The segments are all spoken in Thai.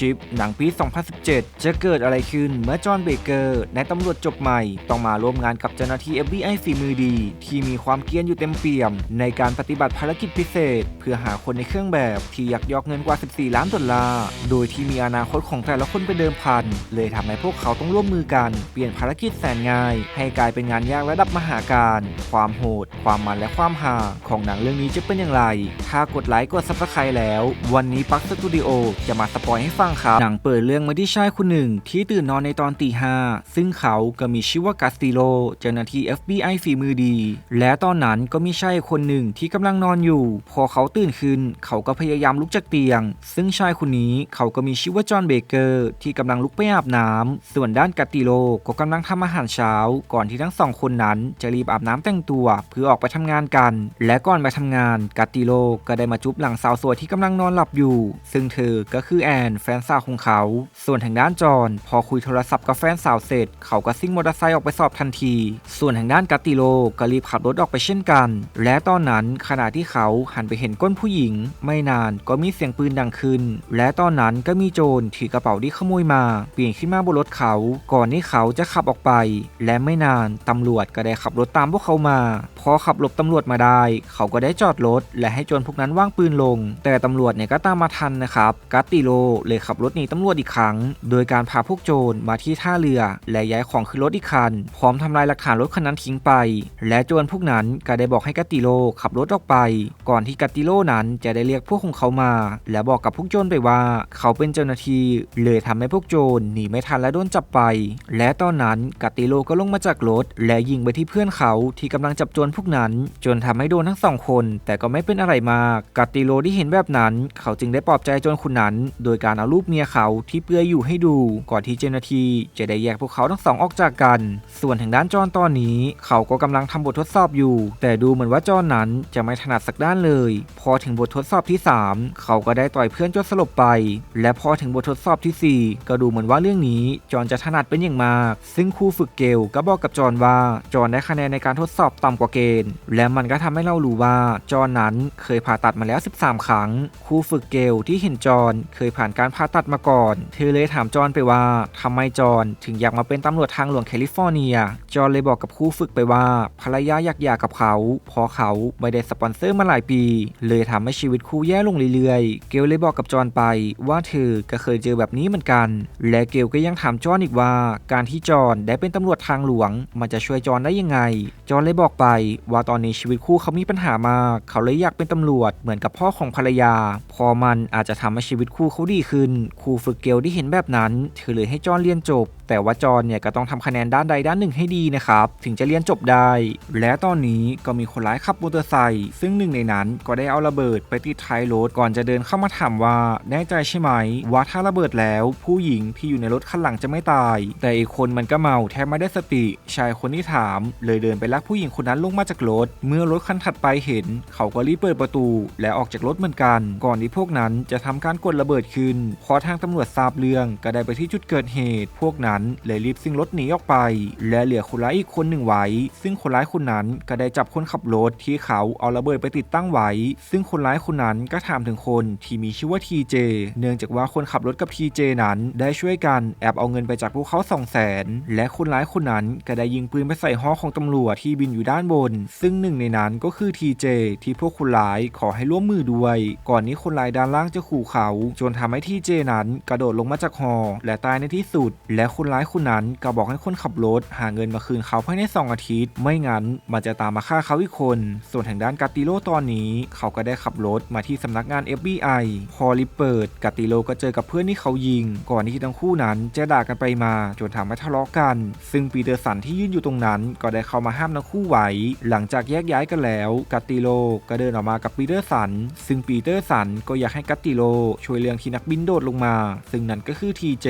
ชิพหนังปี 2017 จะเกิดอะไรขึ้นเมื่อจอห์นเบเกอร์ในตำรวจจบใหม่ ต้องมาร่วมงานกับเจ้าหน้าที่ FBI ฝีมือดี ที่มีความเกรียนอยู่เต็มเปี่ยม ในการปฏิบัติภารกิจพิเศษ เพื่อหาคนในเครื่องแบบที่ยักยอกเงินกว่า 14 ล้านดอลลาร์ โดยที่มีอนาคตของแต่ละคนเป็นเดิมพัน เลยทำให้พวกเขาต้องร่วมมือกันเปลี่ยนภารกิจแสนง่าย ให้กลายเป็นงานยากระดับมหาการ ความโหด ความมันและความฮาของหนังเรื่องนี้จะเป็นอย่างไร ถ้ากดไลค์กดซับสไครต์แล้ว วันนี้ปักสตูดิโอจะมาสปอยให้ฟังครับ หนังเปิดเรื่องมาที่ชายคนหนึ่ง ที่ตื่นนอนในตอนตีห้าซึ่งเขาก็มีชื่อว่ากัสติโลเจ้าหน้าที่ FBI ฝีมือดี และตอนนั้นก็มีชายคนหนึ่งที่กำลังนอนอยู่ พอเขาตื่นขึ้น เขาก็พยายามลุกจากเตียง ซึ่งชายคนนี้เขาก็มีชื่อว่าจอห์นเบเกอร์ที่กำลังลุกไปอาบน้ำส่วนด้านกัตติโลก็กำลังทำอาหารเช้า ก่อนที่ทั้งสองคนนั้นจะรีบอาบน้ำแต่งตัว เพื่อออกไปทำงานกัน และก่อนไปทำงานกัตติโลก็ได้มาจุ๊บหลังสาวสวยที่กำลังนอนหลับอยู่ ซึ่งเธอก็คือแอนแฟนสาวของเขา ส่วนทางด้านจอห์นพอคุยโทรศัพท์กับแฟนสาวเสร็จ เขาก็ซิ่งมอเตอร์ไซค์ออกไปสอบทันที ส่วนทางด้านกัตติโลก็รีบขับรถออกไปเช่นกัน และตอนนั้นขณะที่เขาหันไปเห็นก้นผู้หญิง ไม่นานก็มีเสียงปืนดังขึ้น และตอนนั้นก็มีโจรถือกระเป๋าที่ขโมยมาเปลี่ยนขึ้นมาบนรถเขา ก่อนที่เขาจะขับออกไป และไม่นานตำรวจก็ได้ขับรถตามพวกเขามา พอขับหลบตำรวจมาได้ เขาก็ได้จอดรถและให้โจรพวกนั้นว่างปืนลง แต่ตำรวจเนี่ยก็ตามมาทันนะครับกัตติโลเลยขับรถหนีตำรวจอีกครั้ง โดยการพาพวกโจรมาที่ท่าเรือ และย้ายของขึ้นรถอีกคัน พร้อมทำลายหลักฐานรถคันนั้นทิ้งไป และโจรพวกนั้นก็ได้บอกให้กัตติโลขับรถออกไป ก่อนที่กัตติโลนั้นจะได้เรียกพวกของเขามา และบอกกับพวกโจรไปว่า เขาเป็นเจ้าหน้าที่เลยทำให้พวกโจรหนีไม่ทันและโดนจับไป และตอนนั้นกัตติโลก็ลงมาจากรถ และยิงไปที่เพื่อนเขาที่กำลังจับโจรพวกนั้น จนทำให้โดนทั้งสองคน แต่ก็ไม่เป็นอะไรมากกัตติโลที่เห็นแบบนั้น เขาจึงได้ปลอบใจโจรคนนั้น โดยการเอารูกปเมียเขาที่เปลือยอยู่ให้ดู ก่อนที่เจ้าหน้าที่จะได้แยกพวกเขาทั้งสองออกจากกัน ส่วนทางด้านจอนตอนนี้ เขาก็กำลังทำบททดสอบอยู่ แต่ดูเหมือนว่าจอนนั้นจะไม่ถนัดสักด้านเลย พอถึงบททดสอบที่ 3 เขาก็ได้ต่อยเพื่อนจนสลบไป และพอถึงบททดสอบทีสี่ 4 ก็ดูเหมือนว่าเรื่องนี้จอนจะถนัดเป็นอย่างมาก ซึ่งครูฝึกเกลก็บอกกับจอนว่าจอนได้คะแนนในการทดสอบต่ำกว่าเกณฑ์ และมันก็ทำให้เรารู้ว่าจอนนั้นเคยผ่าตัดมาแล้ว 13 ครั้งครูฝึกเกลที่เห็นจอนเคยผ่านการผ่าตัดมาก่อน เธอเลยถามจอห์นไปว่าทำไมจอห์นถึงอยากมาเป็นตำรวจทางหลวงแคลิฟอร์เนีย จอห์นเลยบอกกับครูฝึกไปว่า ภรรยาอยากหย่ากับเขาเพราะเขาไม่ได้สปอนเซอร์มาหลายปี เลยทำให้ชีวิตคู่แย่ลงเรื่อยๆ เกลเลยบอกกับจอห์นไปว่าเธอก็เคยเจอแบบนี้เหมือนกัน และเกลก็ยังถามจอห์นอีกว่า การที่จอห์นได้เป็นตำรวจทางหลวง มันจะช่วยจอห์นได้ยังไง จอห์นเลยบอกไปว่าตอนนี้ชีวิตคู่เขามีปัญหามาก เขาเลยอยากเป็นตำรวจเหมือนกับพ่อของภรรยา พอมันอาจจะทำให้ชีวิตคู่เขาดีขึ้นครูฝึกเกลที่เห็นแบบนั้นเธอเลยให้จอนเรียนจบ แต่ว่าจอนเนี่ยก็ต้องทำคะแนนด้านใดด้านหนึ่งให้ดีนะครับ ถึงจะเรียนจบได้ และตอนนี้ก็มีคนร้ายขับมอเตอร์ไซค์ซึ่งหนึ่งในนั้นก็ได้เอาระเบิดไปติดท้ายรถก่อนจะเดินเข้ามาถามว่าแน่ใจใช่ไหมว่าถ้าระเบิดแล้ว ผู้หญิงที่อยู่ในรถคันหลังจะไม่ตาย แต่อีกคนมันก็เมาแทบไม่ได้สติ ชายคนที่ถาม เลยเดินไปลากผู้หญิงคนนั้นลงมาจากรถ เมื่อรถคันถัดไปเห็น เขาก็รีบเปิดประตู และออกจากรถเหมือนกัน ก่อนที่พวกนั้นจะทำการกดระเบิดขึ้นพอทางตำรวจทราบเรื่องก็ได้ไปที่จุดเกิดเหตุ พวกนั้นเลยรีบซิ่งรถหนีออกไป และเหลือคนร้ายอีกคนหนึ่งไว้ ซึ่งคนร้ายคนนั้นก็ได้จับคนขับรถที่เขาเอาระเบิดไปติดตั้งไว้ ซึ่งคนร้ายคนนั้นก็ถามถึงคนที่มีชื่อว่าทีเจเนื่องจากว่าคนขับรถกับทีเจนั้น ได้ช่วยกันแอบเอาเงินไปจากพวกเขา2 0 0แสนและคนร้ายคนนั้นก็ได้ยิงปืนไปใส่ฮอของตำรวจที่บินอยู่ด้านบน ซึ่งหนึ่งในนั้นก็คือทีเจที่พวกคนร้ายขอให้ร่วมมือด้วย ก่อนนี้คนร้ายด้านล่างจะขู่เขา จนทำให้ทีเจนั้นกระโดดลงมาจากฮอและตายในที่สุด และคนร้ายคนนั้นก็บอกให้คนขับรถหาเงินมาคืนเขาภายใน 2 อาทิตย์ ไม่งั้นมันจะตามมาฆ่าเขาอีกคน ส่วนทางด้านกาติโลตอนนี้ เขาก็ได้ขับรถมาที่สำนักงาน FBI พอริเปิดกาติโลก็เจอกับเพื่อนที่เขายิง ก่อนที่ทั้งคู่นั้นจะด่ากันไปมาจนทำให้ทะเลาะกัน ซึ่งปีเตอร์สันที่ยืนอยู่ตรงนั้น ก็ได้เข้ามาห้ามทั้งคู่ไว้ หลังจากแยกย้ายกันแล้วกาติโลก็เดินออกมากับปีเตอร์สัน ซึ่งปีเตอร์สันก็อยากให้กาติโลช่วยเรื่องที่นักบินโดดลงมา ซึ่งนั่นก็คือทีเจ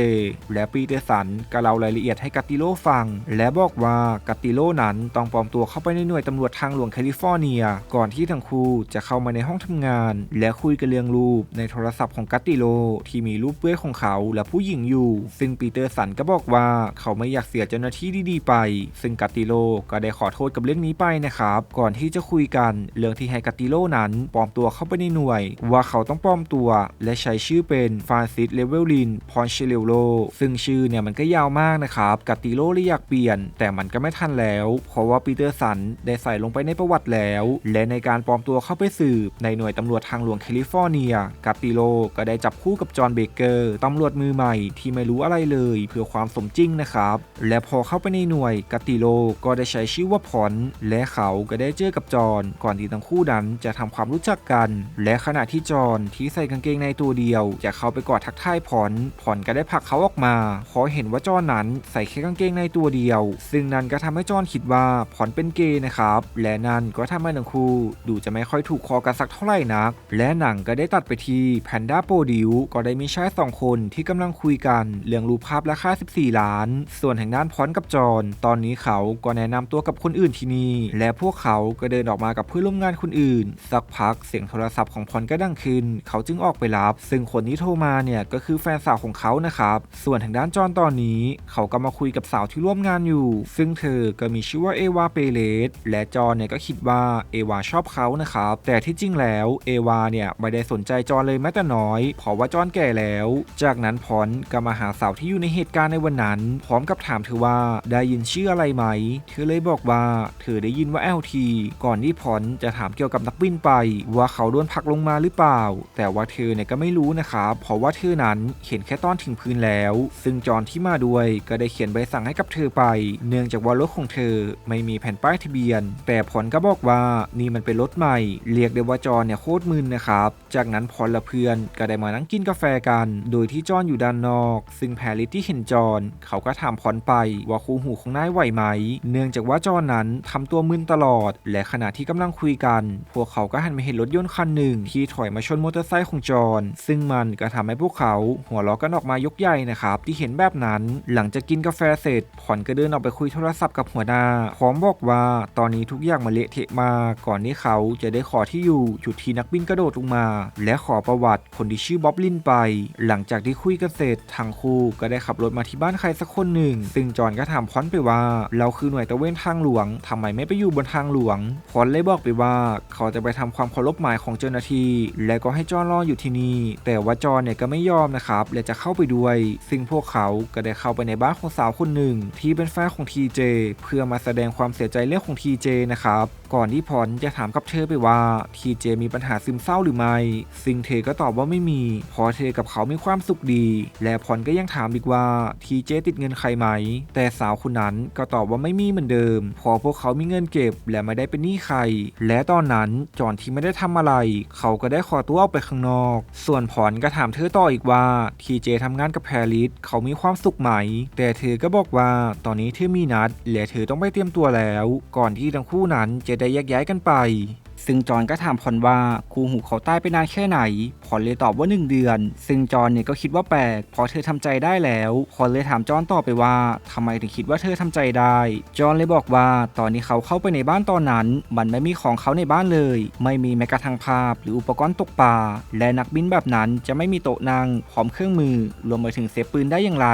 และปีเตอร์สันก็เล่ารายละเอียดให้กัตติโลฟัง และบอกว่ากัตติโลนั้นต้องปลอมตัวเข้าไปในหน่วยตำรวจทางหลวงแคลิฟอร์เนีย ก่อนที่ทั้งคู่จะเข้ามาในห้องทำงาน และคุยกันเรื่องรูปในโทรศัพท์ของกัตติโล ที่มีรูปเปื้อยของเขาและผู้หญิงอยู่ ซึ่งปีเตอร์สันก็บอกว่าเขาไม่อยากเสียเจ้าหน้าที่ดีๆไป ซึ่งกัตติโลก็ได้ขอโทษกับเรื่องนี้ไปนะครับ ก่อนที่จะคุยกันเรื่องที่ให้กัตติโลนั้นปลอมตัวเข้าไปในหน่วย ว่าเขาต้องปลอมตัว และใช้ชื่อเป็นฟรานซิสเลเวลลิน พอนเชเลโลซึ่งชื่อเนี่ยมันก็ยาวมากนะครับกัตติโลเลยอยากเปลี่ยน แต่มันก็ไม่ทันแล้ว เพราะว่าปีเตอร์สันได้ใส่ลงไปในประวัติแล้ว และในการปลอมตัวเข้าไปสืบ ในหน่วยตำรวจทางหลวงแคลิฟอร์เนียกัตติโลก็ได้จับคู่กับจอห์นเบเกอร์ตำรวจมือใหม่ที่ไม่รู้อะไรเลยเพื่อความสมจริงนะครับ และพอเข้าไปในหน่วยกัตติโลก็ได้ใช้ชื่อว่าพอนและเขาก็ได้เจอกับจอห์นก่อนที่ทั้งคู่นั้นจะทำความรู้จักกัน และขณะที่จอห์นที่ใส่กางเกงในตัวเดียว จะเข้าไปกอดทักทายพอนพอนก็ได้ผลักเขาออกมาเพราะเห็นว่าจอนนั้นใส่แค่กางเกงในตัวเดียว ซึ่งนั่นก็ทำให้จอนคิดว่าพอนเป็นเกย์นะครับ และนั่นก็ทำให้ทั้งคู่ดูจะไม่ค่อยถูกคอกันสักเท่าไหร่นัก และหนังก็ได้ตัดไปที่แพนด้าโปรดิวก็ได้มีชายสองคนที่กำลังคุยกัน เรื่องรูปภาพราคา 14 ล้าน ส่วนทางด้านพอนกับจอนตอนนี้เขาก็แนะนำตัวกับคนอื่นที่นี่ และพวกเขาก็เดินออกมากับเพื่อนร่วมงานคนอื่น สักพักเสียงโทรศัพท์ของพอนก็ดังขึ้น เขาจึงออกไปรับ ซึ่งคนที่โทรมาเนี่ยก็คือแฟนสาวของเขานะครับส่วนทางด้านจอนตอนนี้เขาก็มาคุยกับสาวที่ร่วมงานอยู่ ซึ่งเธอก็มีชื่อว่าเอวาเปเลสและจอนเนี่ยก็คิดว่าเอวาชอบเขานะครับ แต่ที่จริงแล้วเอวาเนี่ยไม่ได้สนใจจอนเลยแม้แต่น้อย เพราะว่าจอนแก่แล้ว จากนั้นพอนก็มาหาสาวที่อยู่ในเหตุการณ์ในวันนั้น พร้อมกับถามเธอว่าได้ยินชื่ออะไรไหม เธอเลยบอกว่าเธอได้ยินว่า LT ก่อนที่พอนจะถามเกี่ยวกับนักบินไป ว่าเขาโดนผลักลงมาหรือเปล่า แต่ว่าเธอเนี่ยก็ไม่รู้นะครับเพราะว่าเธอนั้นเห็นแค่ตอนถึงพื้นแล้ว ซึ่งจอนที่มาด้วย ก็ได้เขียนใบสั่งให้กับเธอไป เนื่องจากว่ารถของเธอไม่มีแผ่นป้ายทะเบียน แต่พอนก็บอกว่านี่มันเป็นรถใหม่ เรียกได้ว่าจอนเนี่ยโคตรมึนนะครับ จากนั้นพอนและเพื่อนก็ได้มานั่งกินกาแฟกัน โดยที่จอนอยู่ด้านนอก ซึ่งแพรลิที่เห็นจอนเขาก็ถามพอนไปว่าคู่หูของนายไหวไหม เนื่องจากว่าจอนนั้นทำตัวมึนตลอด และขณะที่กำลังคุยกัน พวกเขาก็หันมาเห็นรถยนต์คันหนึ่งที่ถอยมาชนมอเตอร์ไซค์ของจอนซึ่งมันก็ทำให้พวกเขาหัวเราะกันออกมายกใหญ่นะครับที่เห็นแบบนั้นหลังจากกินกาแฟเสร็จพอนก็เดินออกไปคุยโทรศัพท์กับหัวหน้าพร้อมบอกว่าตอนนี้ทุกอย่างมาเละเทะมากก่อนที่เขาจะได้ขอที่อยู่จุดที่นักบินกระโดดลงมา และขอประวัติคนที่ชื่อบ๊อบลินไป หลังจากที่คุยกันเสร็จทั้งคู่ก็ได้ขับรถมาที่บ้านใครสักคนหนึ่ง ซึ่งจอนก็ถามพอนไปว่า เราคือหน่วยตะเวนทางหลวงทำไมไม่ไปอยู่บนทางหลวงพอนเลยบอกไปว่า เขาจะไปทำความเคารพหมายของเจ้าหน้าที่และก็ให้จอนรออยู่ที่นี่แต่ว่าจอนเนี่ยก็ไม่ยอมนะครับและจะเข้าไปด้วย ซึ่งพวกเขาก็ได้เข้าไปในบ้านของสาวคนหนึ่ง ที่เป็นแฟนของทีเจเพื่อมาแสดงความเสียใจเรื่องของทีเจนะครับ ก่อนที่พอนจะถามกับเธอไปว่าทีเจมีปัญหาซึมเศร้าหรือไม่ ซึ่งเธอก็ตอบว่าไม่มีพราะเธอกับเขามีความสุขดี และพอนก็ยังถามอีกว่าทีเจติดเงินใครไหม แต่สาวคนนั้นก็ตอบว่าไม่มีเหมือนเดิม พอพวกเขามีเงินเก็บและไม่ได้เป็นหนี้ใคร และตอนนั้นจอนที่ไม่ได้ทำอะไร เขาก็ได้ขอตัวออกไปข้างนอก ส่วนพอนก็ถามเธอต่ออีกว่าทีเจทำงานกับแพรลิสเขามีความสุขไหม แต่เธอก็บอกว่าตอนนี้เธอมีนัดและเธอต้องไปเตรียมตัวแล้ว ก่อนที่ทั้งคู่นั้นจะได้แยกย้ายกันไป ซึ่งจอนก็ถามพอนว่าครูหูเขาตายไปนานแค่ไหนพอนเลยตอบว่า 1 เดือน ซึ่งจอนเนี่ยก็คิดว่าแปลกเพราะเธอทำใจได้แล้วพอนเลยถามจอนต่อไปว่าทำไมถึงคิดว่าเธอทำใจได้ จอนเลยบอกว่าตอนนี้เขาเข้าไปในบ้านตอนนั้น มันไม่มีของเขาในบ้านเลย ไม่มีแม้กระทั่งภาพ หรืออุปกรณ์ตกปลาและนักบินแบบนั้นจะไม่มีโต๊ะนั่งพร้อมเครื่องมือรวมไปถึงเซฟปืนได้อย่างไร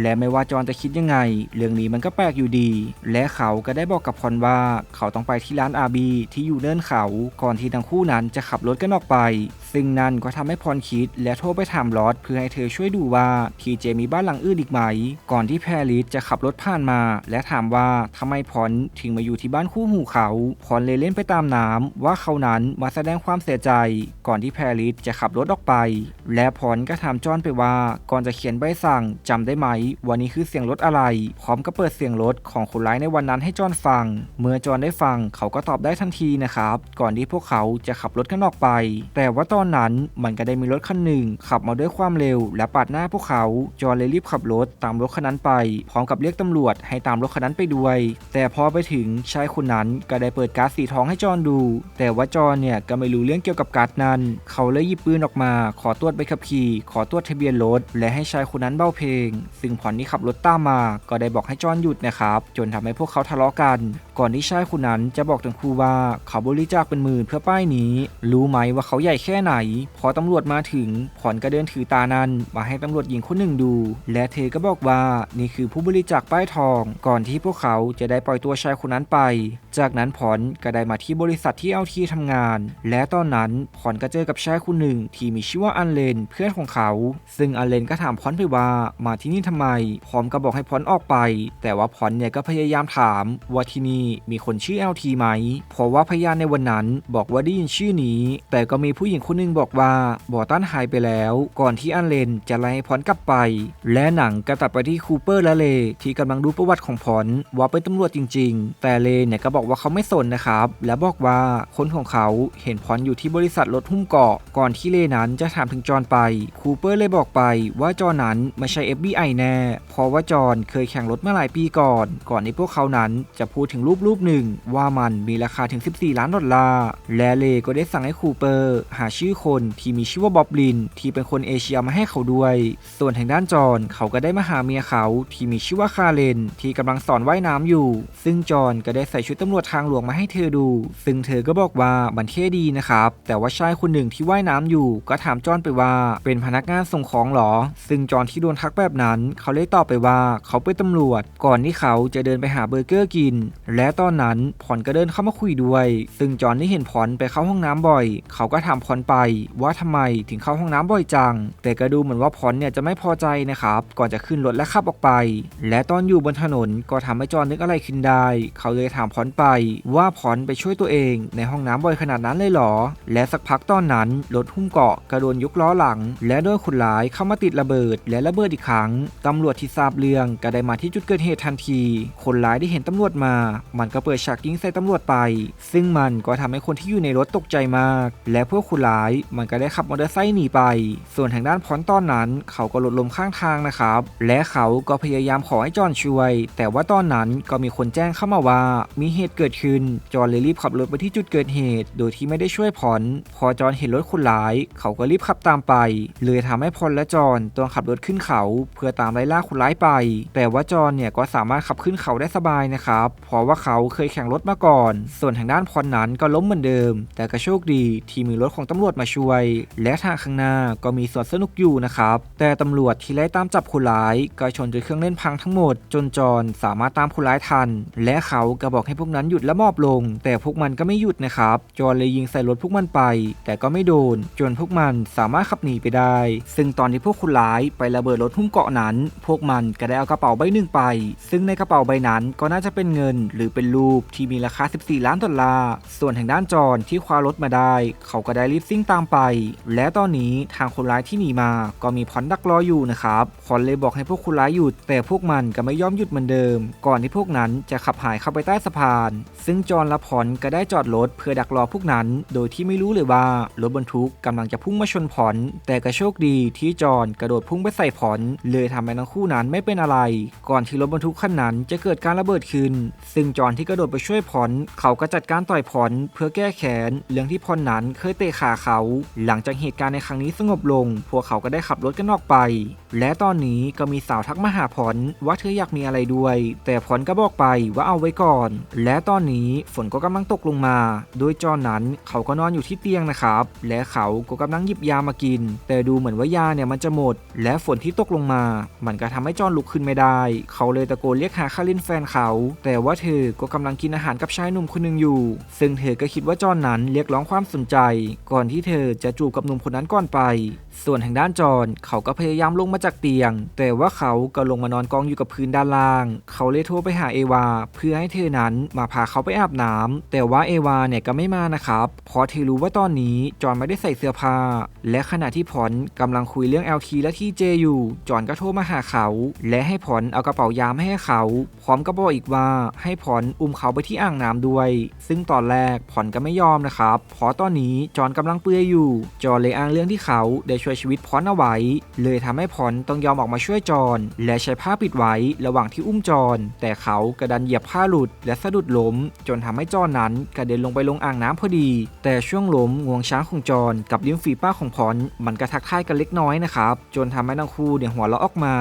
และไม่ว่าจอนจะคิดยังไง เรื่องนี้มันก็แปลกอยู่ดี และเขาก็ได้บอกกับพอนว่าเขาต้องไปที่ร้านอาบีที่อยู่เนินเขาก่อนที่ทั้งคู่นั้นจะขับรถกันออกไป ซึ่งนั่นก็ทำให้พรคิดและโทรไปถามลอดเพื่อให้เธอช่วยดูว่าทีเจมีบ้านหลังอื่นอีกไหม ก่อนที่แพรลิสจะขับรถผ่านมา และถามว่าทำไมพรถึงมาอยู่ที่บ้านคู่หูเขาพรเลยเล่นไปตามน้ำว่าเขานั้นมาแสดงความเสียใจ ก่อนที่แพรลิสจะขับรถออกไป และพรก็ถามจอนไปว่าก่อนจะเขียนใบสั่งจำได้ไหม วันนี้คือเสียงรถอะไร พร้อมก็เปิดเสียงรถของคนร้ายในวันนั้นให้จอนฟัง เมื่อจอนได้ฟังเขาก็ตอบได้ทันทีนะครับก่อนที่พวกเขาจะขับรถกันออกไป แต่ว่าตอนนั้นมันก็ได้มีรถคันหนึ่ง ขับมาด้วยความเร็ว และปาดหน้าพวกเขา จอห์นเลยรีบขับรถตามรถคันนั้นไป พร้อมกับเรียกตำรวจให้ตามรถคันนั้นไปด้วย แต่พอไปถึงชายคนนั้นก็ได้เปิดการ์ดสีทองให้จอห์นดู แต่ว่าจอห์นเนี่ยก็ไม่รู้เรื่องเกี่ยวกับการ์ดนั้น เขาเลยหยิบปืนออกมา ขอตรวจใบขับขี่ ขอตรวจทะเบียนรถ และให้ชายคนนั้นเบ้าเพลง ซึ่งผ่อนที่ขับรถตามมา ก็ได้บอกให้จอห์นหยุดนะครับ จนทำให้พวกเขาทะเลาะกันก่อนที่ชายคนนั้นจะบอกทั้งคู่ว่าเขาบริจาคเป็นหมื่นเพื่อป้ายนี้ รู้ไหมว่าเขาใหญ่แค่ไหน พอตำรวจมาถึงผ่อนก็เดินถือตานั้นมาให้ตำรวจหญิงคนหนึ่งดู และเธอก็บอกว่านี่คือผู้บริจาคป้ายทอง ก่อนที่พวกเขาจะได้ปล่อยตัวชายคนนั้นไป จากนั้นผ่อนก็ได้มาที่บริษัทที่เอาที่ทำงาน และตอนนั้นผ่อนก็เจอกับชายคนหนึ่งที่มีชื่อว่าอันเลนเพื่อนของเขา ซึ่งอันเลนก็ถามพอนไปว่ามาที่นี่ทำไมพร้อมก็บอกให้พอนออกไป แต่ว่าพอนเนี่ยก็พยายามถามว่าที่นี่มีคนชื่อ LT ไหม เพราะว่าพยานในวันนั้นบอกว่าได้ยินชื่อนี้ แต่ก็มีผู้หญิงคนหนึงบอกว่าบอตันหายไปแล้ว ก่อนที่อันเลนจะไล่พอนกลับไป และหนังก็ตัดไปที่คูเปอร์และเล ที่กำลังดูประวัติของพอนว่าเป็นตำรวจจริง ๆ แต่เลเนี่ยก็บอกว่าเขาไม่สนนะครับ และบอกว่าคนของเขาเห็นพอนอยู่ที่บริษัทรถหุ้มเกาะ ก่อนที่เลนั้นจะถามถึงจอนไป คูเปอร์เลยบอกไปว่าจอห์นนั้นไม่ใช่ FBI แน่ เพราะว่าจอนเคยแข่งรถเมื่อหลายปีก่อน ก่อนที่พวกเขานั้นจะพูดถึงรูปรูปหนึ่ง ว่ามันมีราคาถึง 14 ล้านดอลลาร์ และเลก็ได้สั่งให้คูเปอร์ หาชื่อคนที่มีชื่อว่าบ๊อบลิน ที่เป็นคนเอเชียมาให้เขาด้วย ส่วนทางด้านจอห์นเขาก็ได้มาหาเมียเขาที่มีชื่อว่าคาเลน ที่กำลังสอนว่ายน้ำอยู่ ซึ่งจอห์นก็ได้ใส่ชุดตำรวจทางหลวงมาให้เธอดู ซึ่งเธอก็บอกว่ามันเท่ดีนะครับ แต่ว่าชายคนหนึ่งที่ว่ายน้ำอยู่ ก็ถามจอห์นไปว่าเป็นพนักงานส่งของหรอ ซึ่งจอห์นที่โดนทักแบบนั้น เขาเลยตอบไปว่าเขาเป็นตำรวจ ก่อนที่เขาจะเดินไปหาเบอร์เกอร์กิน และและตอนนั้นพอนก็เดินเข้ามาคุยด้วย ซึ่งจอห์นได้เห็นพอนไปเข้าห้องน้ำบ่อย เขาก็ถามพอนไปว่าทำไมถึงเข้าห้องน้ำบ่อยจัง แต่ก็ดูเหมือนว่าพอนเนี่ยจะไม่พอใจนะครับ ก่อนจะขึ้นรถและขับออกไป และตอนอยู่บนถนนก็ทำให้จอห์นนึกอะไรขึ้นได้ เขาเลยถามพอนไปว่าพอนไปช่วยตัวเองในห้องน้ำบ่อยขนาดนั้นเลยเหรอ และสักพักตอนนั้นรถหุ้มเกาะกระโดนยกล้อหลัง และโดยคนร้ายเข้ามาติดระเบิด และระเบิดอีกครั้งตำรวจที่ทราบเรื่องก็ได้มาที่จุดเกิดเหตุทันที คนร้ายได้เห็นตำรวจมามันก็เปิดฉากยิงใส่ตำรวจไป ซึ่งมันก็ทำให้คนที่อยู่ในรถตกใจมาก และพวกคนร้ายมันก็ได้ขับมอเตอร์ไซค์หนีไป ส่วนทางด้านพอนตอนนั้น เขาก็หลดลมข้างทางนะครับ และเขาก็พยายามขอให้จอห์นช่วย แต่ว่าตอนนั้นก็มีคนแจ้งเข้ามาว่ามีเหตุเกิดขึ้น จอห์นเลยรีบขับรถไปที่จุดเกิดเหตุ โดยที่ไม่ได้ช่วยพอน พอจอห์นเห็นรถคนร้าย เขาก็รีบขับตามไป เลยทำให้พอนและจอห์นต้องขับรถขึ้นเขา เพื่อตามไล่ล่าคนร้ายไป แต่ว่าจอห์นเนี่ยก็สามารถขับขึ้นเขาได้สบายนะครับ เพราะว่าเขาเคยแข่งรถมาก่อน ส่วนทางด้านพอนนั้นก็ล้มเหมือนเดิม แต่ก็โชคดีที่มีรถของตำรวจมาช่วย และทางข้างหน้าก็มีสวนสนุกอยู่นะครับ แต่ตำรวจที่ไล่ตามจับคนร้ายก็ชนจนเครื่องเล่นพังทั้งหมด จนจอนสามารถตามคนร้ายทัน และเขาก็บอกให้พวกนั้นหยุดและมอบลง แต่พวกมันก็ไม่หยุดนะครับ จอนเลยยิงใส่รถพวกมันไป แต่ก็ไม่โดน จนพวกมันสามารถขับหนีไปได้ ซึ่งตอนที่พวกคนร้ายไประเบิดรถหุ้มเกาะนั้น พวกมันก็ได้เอากระเป๋าใบหนึ่งไป ซึ่งในกระเป๋าใบนั้นก็น่าจะเป็นเงินหรือเป็นรูปที่มีราคา 14 ล้านดอลลาร์ ส่วนทางด้านจอนที่คว้ารถมาได้ เขาก็ได้รีบซิ่งตามไป และตอนนี้ทางคนร้ายที่หนีมาก็มีพอนดักรออยู่นะครับพอนเลยบอกให้พวกคนร้ายหยุด แต่พวกมันก็ไม่ยอมหยุดเหมือนเดิม ก่อนที่พวกนั้นจะขับหายเข้าไปใต้สะพาน ซึ่งจอนและพอนก็ได้จอดรถเพื่อดักรอพวกนั้น โดยที่ไม่รู้เลยว่ารถบรรทุกกำลังจะพุ่งมาชนพอนแต่ก็โชคดีที่จอนกระโดดพุ่งไปใส่พอนเลยทำให้ทั้งคู่นั้นไม่เป็นอะไร ก่อนที่รถบรรทุกคันนั้นจะเกิดการระเบิดขึ้น ซึ่งจอนที่กระโดดไปช่วยพอนเขาก็จัดการต่อยพอนเพื่อแก้แค้นเรื่องที่พอนนั้นเคยเตะขาเขา หลังจากเหตุการณ์ในครั้งนี้สงบลง พวกเขาก็ได้ขับรถกันออกไป และตอนนี้ก็มีสาวทักมาหาพอนว่าเธออยากมีอะไรด้วย แต่พอนก็บอกไปว่าเอาไว้ก่อน และตอนนี้ฝนก็กำลังตกลงมา โดยจอนนั้นเขาก็นอนอยู่ที่เตียงนะครับ และเขาก็กำลังหยิบยามากิน แต่ดูเหมือนว่ายาเนี่ยมันจะหมด และฝนที่ตกลงมา มันก็ทำให้จอนลุกขึ้นไม่ได้ เขาเลยตะโกนเรียกหาคารินแฟนเขา แต่ว่าเธอก็กำลังกินอาหารกับชายหนุ่มคนหนึ่งอยู่ ซึ่งเธอก็คิดว่าจอห์นนั้นเรียกร้องความสนใจ ก่อนที่เธอจะจูบกับหนุ่มคนนั้นก่อนไป ส่วนทางด้านจอห์นเขาก็พยายามลงมาจากเตียง แต่ว่าเขาก็ลงมานอนกองอยู่กับพื้นด้านล่าง เขาเลยโทรไปหาเอวา เพื่อให้เธอนั้นมาพาเขาไปอาบน้ำแต่ว่าเอวาเนี่ยก็ไม่มานะครับเพราะเธอรู้ว่าตอนนี้จอห์นไม่ได้ใส่เสื้อผ้า และขณะที่พอนกำลังคุยเรื่อง LT และที่เจอยู่ จอห์นก็โทรมาหาเขา และให้พอนเอากระเป๋ายามให้เขา พร้อมกับบอกอีกว่าให้พอนอนอุ้มเขาไปที่อ่างน้ำด้วย ซึ่งตอนแรกพอนก็ไม่ยอมนะครับ เพราะตอนนี้จอนกำลังเปื่อยอยู่ จอนเลยอ้างเรื่องที่เขาได้ช่วยชีวิตพอนเอาไว้ เลยทำให้พอนต้องยอมออกมาช่วยจอนและใช้ผ้าปิดไว้ระหว่างที่อุ้มจอนแต่เขากระดันเหยียบผ้าหลุด และสะดุดล้ม จนทำให้จอนนั้นกระเด็นลงไปลงอ่างน้ำพอดี แต่ช่วงล้มงวงช้างของจอนกับลิ้มฝีป้าของพอนมันกระทักทายกันเล็กน้อยนะครับจนทำให้ทั้งคู่เนี่ยหัวเราะออกมา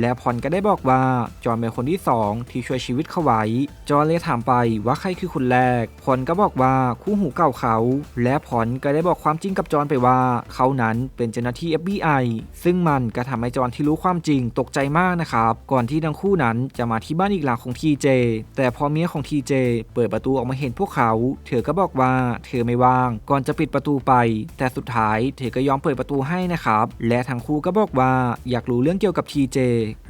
และพอนก็ได้บอกว่าจอนเป็นคนที่สองที่ช่วยชีวิตเขาไว้จอนเลยถามไปว่าใครคือคนแรกพอนก็บอกว่าคู่หูเก่าเขา และพอนก็ได้บอกความจริงกับจอนไปว่า เขานั้นเป็นเจ้าหน้าที่ FBI ซึ่งมันก็ทำให้จอนที่รู้ความจริงตกใจมากนะครับ ก่อนที่ทั้งคู่นั้นจะมาที่บ้านอีกหลังของ TJ แต่พอเมียของ TJ เจเปิดประตูออกมาเห็นพวกเขา เธอก็บอกว่าเธอไม่ว่าง ก่อนจะปิดประตูไป แต่สุดท้ายเธอก็ยอมเปิดประตูให้นะครับ และทั้งคู่ก็บอกว่าอยากรู้เรื่องเกี่ยวกับ TJ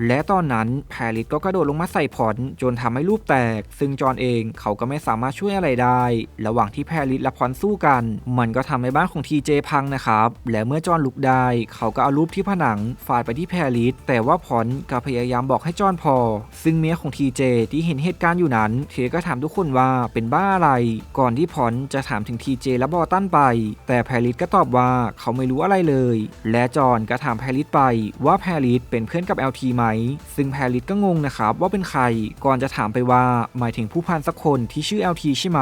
และตอนนั้นแพรลิตก็กระโดดลงมาใส่พอนจนทำให้รูปแตกซึ่งจอนเองเขาก็ไม่สามารถช่วยอะไรได้ ระหว่างที่แพรลิตและพอนสู้กัน มันก็ทำให้บ้านของ TJ พังนะครับ และเมื่อจอนลุกได้ เขาก็เอารูปที่ผนังฟาดไปที่แพรลิตแต่ว่าพอนก็พยายามบอกให้จอนพอ ซึ่งเมียของ TJ ที่เห็นเหตุการณ์อยู่นั้นเธอก็ถามทุกคนว่าเป็นบ้าอะไร ก่อนที่พอนจะถามถึง TJ และบอตันไป แต่แพรลิตก็ตอบว่าเขาไม่รู้อะไรเลย และจอนก็ถามแพรลิตไปว่าแพรลิตเป็นเพื่อนกับ LT ไหม ซึ่งแพรลิตก็งงนะครับว่าเป็นใคร ก่อนจะถามไปว่าายถึงผู้พันสักคนที่ชื่อ LT ใช่ไหม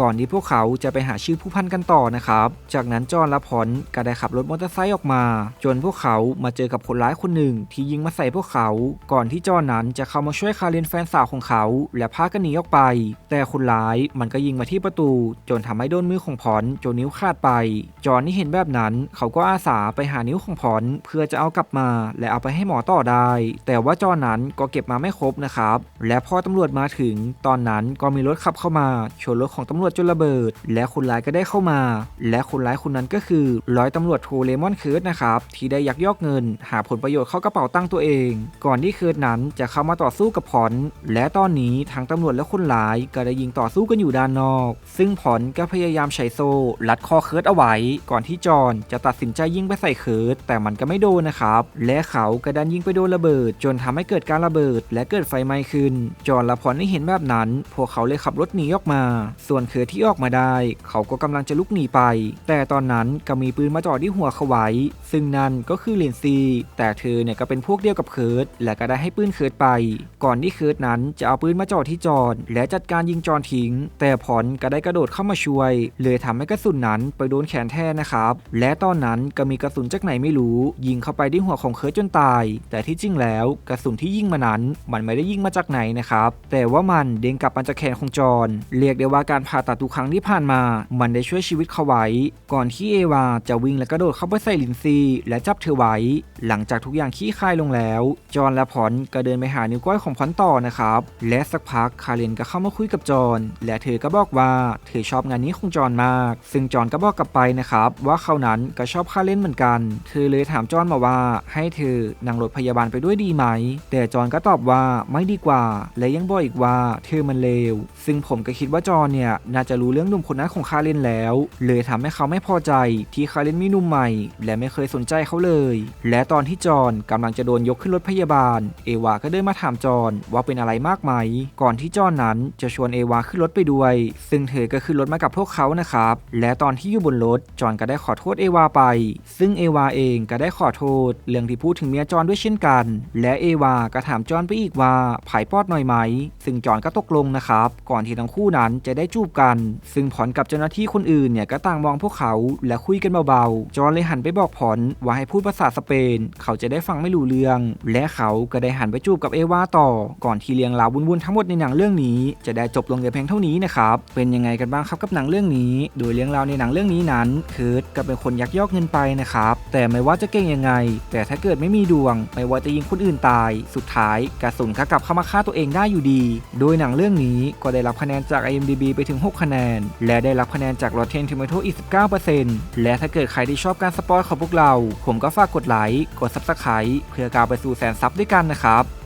ก่อนที่พวกเขาจะไปหาชื่อผู้พันกันต่อนะครับ จากนั้นจอนและพอนก็ได้ขับรถมอเตอร์ไซค์ออกมา จนพวกเขามาเจอกับคนร้ายคนหนึ่งที่ยิงมาใส่พวกเขา ก่อนที่จอนนั้นจะเข้ามาช่วยคาเรนแฟนสาวของเขา และพากันหนีออกไป แต่คนร้ายมันก็ยิงมาที่ประตู จนทำให้โดนมือของพอนจนนิ้วขาดไป จอนที่เห็นแบบนั้น เขาก็อาสาไปหานิ้วของพอนเพื่อจะเอากลับมา และเอาไปให้หมอต่อได้ แต่ว่าจอนนั้นก็เก็บมาไม่ครบนะครับ และพอตำรวจมาถึงตอนนั้นก็มีรถขับเข้ามาชนรถของตำรวจจนระเบิด และคนร้ายก็ได้เข้ามา และคนร้ายคนนั้นก็คือร้อยตำรวจโทเลมอนเคิร์ดนะครับที่ได้ยักยอกเงิน หาผลประโยชน์เข้ากระเป๋าตั้งตัวเอง ก่อนที่เคิร์ดนั้นจะเข้ามาต่อสู้กับพอนและตอนนี้ทั้งตำรวจและคนร้ายก็ได้ยิงต่อสู้กันอยู่ด้านนอก ซึ่งพอนก็พยายามใช้โซ่รัดคอเคิร์ดเอาไว้ ก่อนที่จอนจะตัดสินใจยิงไปใส่เคิร์ดแต่มันก็ไม่โดนนะครับและเขาก็ดันยิงไปโดนระเบิด จนทำให้เกิดการระเบิด และเกิดไฟไหม้ขึ้น จอนและพอนได้เห็นแบบนั้นพวกเขาเลยขับรถหนีออกมา ส่วนเคิร์ดที่ออกมาได้ เขาก็กำลังจะลุกหนีไป แต่ตอนนั้นก็มีปืนมาจ่อที่หัวเขาไว้ ซึ่งนั่นก็คือเลนซี แต่เธอเนี่ยก็เป็นพวกเดียวกับเคิร์ดและก็ได้ให้ปืนเคิร์ดไป ก่อนที่เคิร์ดนั้นจะเอาปืนมาจ่อที่จอนและจัดการยิงจอนทิ้ง แต่พอนก็ได้กระโดดเข้ามาช่วย เลยทำให้กระสุนนั้นไปโดนแขนแท้นะครับ และตอนนั้นก็มีกระสุนจากไหนไม่รู้ ยิงเข้าไปที่หัวของเคิร์ดจนตาย แต่ที่จริงแล้วกระสุนที่ยิงมานั้น มันไม่ได้ยิงมาจากไหนนะครับ แต่ว่ามันเด้งกลับมาจากแขนของจอนเรียกได้ว่าการผ่าตัดทุกครั้งที่ผ่านมา มันได้ช่วยชีวิตเขาไว้ ก่อนที่เอวาจะวิ่งและกระโดดเข้าไปใส่ลินซีและจับเธอไว้ หลังจากทุกอย่างขี้คายลงแล้ว จอนและพอนก็เดินไปหานิ้วก้อยของพอนต่อนะครับ และสักพักคาเรนก็เข้ามาคุยกับจอนและเธอก็บอกว่าเธอชอบงานนี้ของจอนมาก ซึ่งจอนก็บอกกลับไปนะครับ ว่าเขานั้นก็ชอบคาเรนเหมือนกัน เธอเลยถามจอนมาว่าให้เธอนั่งรถพยาบาลไปด้วยดีไหม แต่จอนก็ตอบว่าไม่ดีกว่า และยังบอกอีกว่าเธอมันเลว ซึ่งผมก็คิดว่าจอเนี่ยน่าจะรู้เรื่องหนุ่มคนนั้นของคาเรนแล้ว เลยทำให้เขาไม่พอใจที่คาเรนมีหนุ่มใหม่ และไม่เคยสนใจเขาเลย และตอนที่จอนกำลังจะโดนยกขึ้นรถพยาบาล เอวาก็เดินมาถามจอนว่าเป็นอะไรมากไหม ก่อนที่จอนนั้นจะชวนเอวาขึ้นรถไปด้วย ซึ่งเธอก็ขึ้นรถมากับพวกเขานะครับ และตอนที่อยู่บนรถจอนก็ได้ขอโทษเอวาไป ซึ่งเอวาเองก็ได้ขอโทษ เรื่องที่พูดถึงเมียจอนด้วยเช่นกัน และเอวาก็ถามจอนไปอีกว่าผายปอดหน่อยไหม ซึ่งจอนก็ตกลงนะครับ ก่อนที่ทั้งคู่นั้นจะได้จูบกัน ซึ่งพอนกับเจ้าหน้าที่คนอื่นเนี่ยก็ต่างมองพวกเขาและคุยกันเบาๆ จอนเลยหันไปบอกพอนว่าให้พูดภาษาสเปน เขาจะได้ฟังไม่รู้เรื่อง และเขาก็ได้หันไปจูบกับเอวาต่อ ก่อนที่เรียงราววุ่นๆทั้งหมดในหนังเรื่องนี้ จะได้จบลงในเพียงเท่านี้นะครับ เป็นยังไงกันบ้างครับกับหนังเรื่องนี้ โดยเรื่องราวในหนังเรื่องนี้นั้นเคิร์ดก็เป็นคนยักยอกเงินไปนะครับ แต่ไม่ว่าจะเก่งยังไง แต่ถ้าเกิดไม่มีดวง ไม่ว่าจะยิงคนอื่นตาย สุดท้ายกระสุนก็กลับเข้ามาฆ่าตัวเองได้อยู่ดี โดยหนังังเรื่องนี้ก็ได้รับคะแนนจาก IMDb ไปถึง 6 คะแนน และได้รับคะแนนจาก Rotten Tomatoes อีก 19%และถ้าเกิดใครที่ชอบการสปอยของพวกเรา ผมก็ฝากกดไลค์ กด Subscribe เพื่อก้าวไปสู่แสนซับด้วยกันนะครับ